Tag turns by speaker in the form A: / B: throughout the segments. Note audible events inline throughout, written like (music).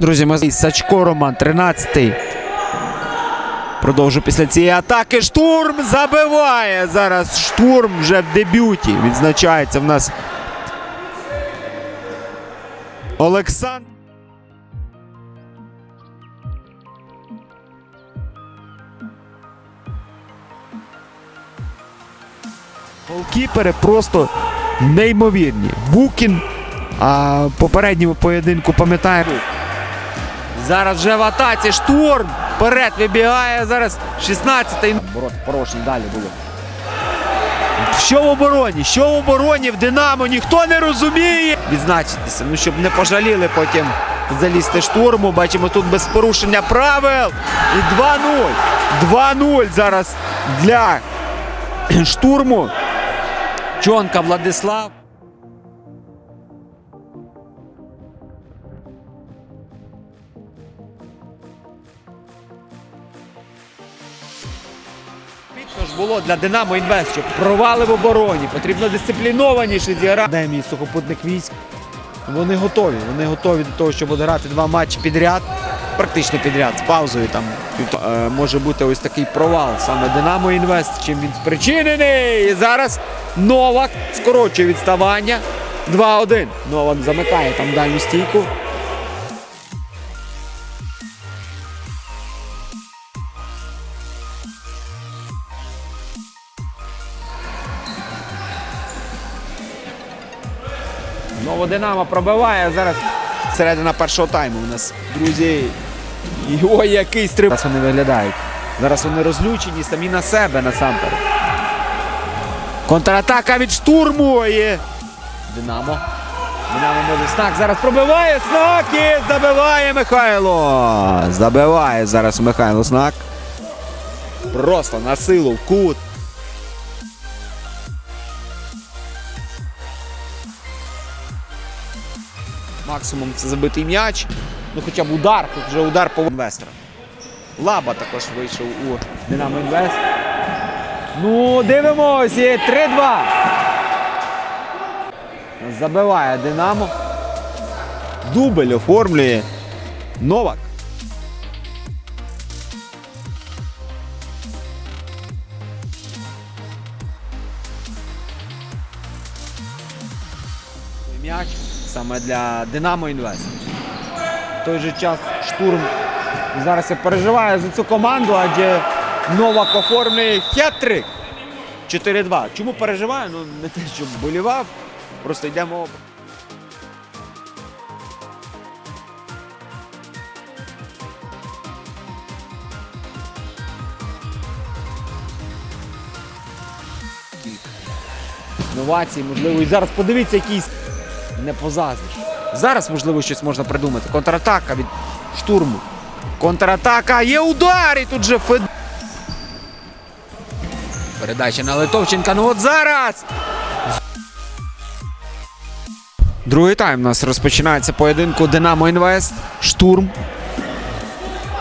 A: Друзі, ми Сачко Роман, 13-й. Продовжу після цієї атаки. Штурм забиває. Зараз штурм вже в дебюті. Відзначається в нас Олександр. Голкіпери просто неймовірні. Букін. А попередньому поєдинку пам'ятаємо. Зараз вже в атаці штурм. Вперед вибігає. Зараз 16-й. Оборот порожній далі було. Що в обороні? Що в обороні в Динамо? Ніхто не розуміє. Відзначитися, ну щоб не пожаліли потім залізти штурму. Бачимо тут без порушення правил. І 2-0. 2-0 зараз для штурму. Чонка Владислав. Підно ж було для Динамо Інвест, щоб провали в обороні. Потрібно дисциплінованіше зіграти. Академії сухопутних військ. Вони готові. Вони готові до того, щоб грати два матчі підряд. Практично підряд з паузою там е, може бути ось такий провал саме Динамо Інвест. Чим він спричинений? І зараз Новак скорочує відставання. 2-1. Новак замикає там дальню стійку. Знову Динамо пробиває зараз. Середина першого тайму у нас, друзі. Ой, який стриб. Зараз вони виглядають. Зараз вони розлючені самі на себе насамперед. Контратака від штурму. І... Динамо. Динамо може снак. Зараз пробиває снак і забиває Михайло. Забиває зараз Михайло снак. Просто на силу в кут. Максимум це забитий м'яч. Ну хоча б удар, тут вже удар по інвестора. Лаба також вийшов у Динамо Інвест. Ну, дивимось. і 3-2. Забиває Динамо. Дубль оформлює Новак. М'яч саме для Динамо Інвест. В той же час штурм зараз я переживаю за цю команду, адже Новак оформлює хет-трик. 4-2. Чому переживаю? Ну не те, що болівав. Просто йдемо. Інновації, можливо, і зараз подивіться, якийсь не позаздріш. Зараз, можливо, щось можна придумати. Контратака від штурму. Контратака, є удар! І тут же Фед... Передача на Литовченка. Ну от зараз. Другий тайм у нас розпочинається поєдинку Динамо Інвест. Штурм.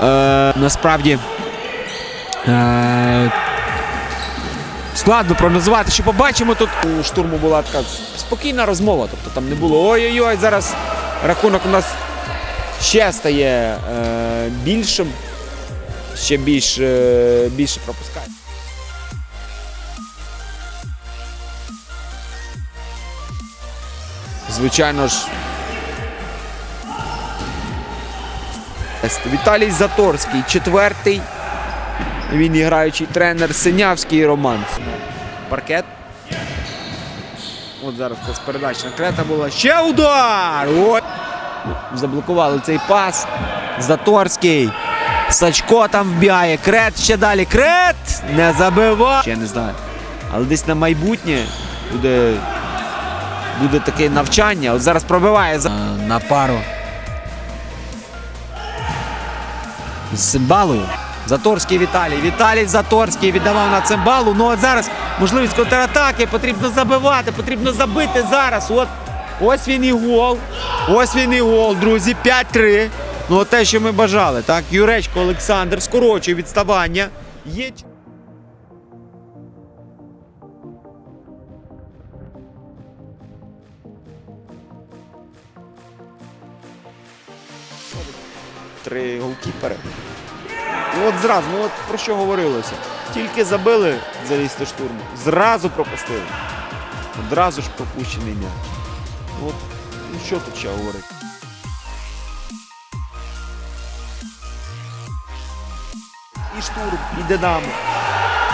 A: Е, насправді. Е, Складно прогнозувати, що побачимо тут. У штурму була така спокійна розмова. Тобто там не було ой-ой-ой, зараз рахунок у нас ще стає е, більшим, ще більш, е, більше пропускає. Звичайно ж. Віталій Заторський, четвертий. Він і граючий тренер Синявський Роман. Паркет. От зараз передачна крета була. Ще удар! Ой! Заблокували цей пас. Заторський. Сачко там вбігає. Крет ще далі. Крет! Не забиває. Ще не знаю. Але десь на майбутнє буде, буде таке навчання. От зараз пробиває за- на пару. з Цимбалою. Заторський Віталій. Віталій Заторський віддавав на цимбалу. Ну от зараз можливість контратаки. Потрібно забивати, потрібно забити зараз. От ось він і гол. Ось він і гол, друзі. 5-3. Ну от те, що ми бажали. Так, Юречко Олександр скорочує відставання. Є три голкіпери. І от зразу, ну от про що говорилося. Тільки забили залізти штурму, зразу пропустили. Одразу ж пропущений м'яч. Ну, От, ну що тут ще говорити? І штурм, і Динамо.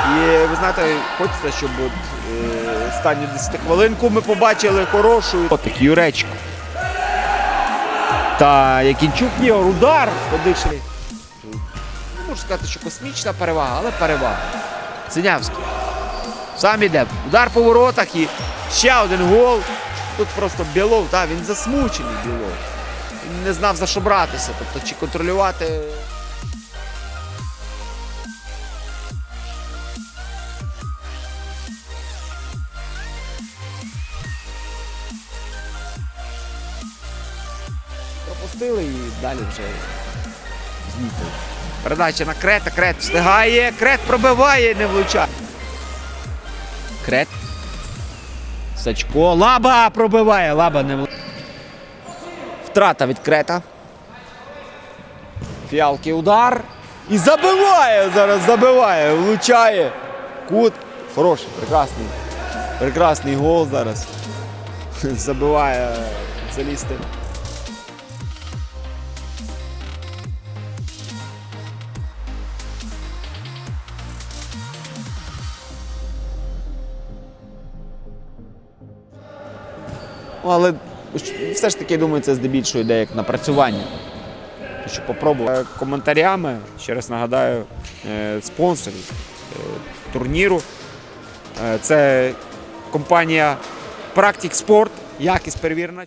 A: І ви знаєте, хочеться, щоб от, е, останню 10 хвилинку ми побачили хорошу. Отак, Юречко. Та Якінчук є удар подишли. Можу сказати, що космічна перевага, але перевага. Синявський. Сам іде. Удар по воротах і ще один гол. Тут просто Білов, та, він засмучений Білов. Він не знав за що братися. Тобто, чи контролювати. Пропустили і далі вже змітили. Передача на Крета, Крет встигає, Крет пробиває, не влучає. Крет. Сачко. Лаба пробиває, лаба не влучає. Втрата від Крета. Фіалки удар. І забиває зараз, забиває, влучає. Кут. Хороший, прекрасний. Прекрасний гол зараз. (laughs) Забиває залізти. Але все ж таки, думаю, це здебільшого йде як напрацювання. Що попробував. Е, Коментарями, ще раз нагадаю, е, спонсорів е, турніру. Це компанія Практик Sport, якість перевірена.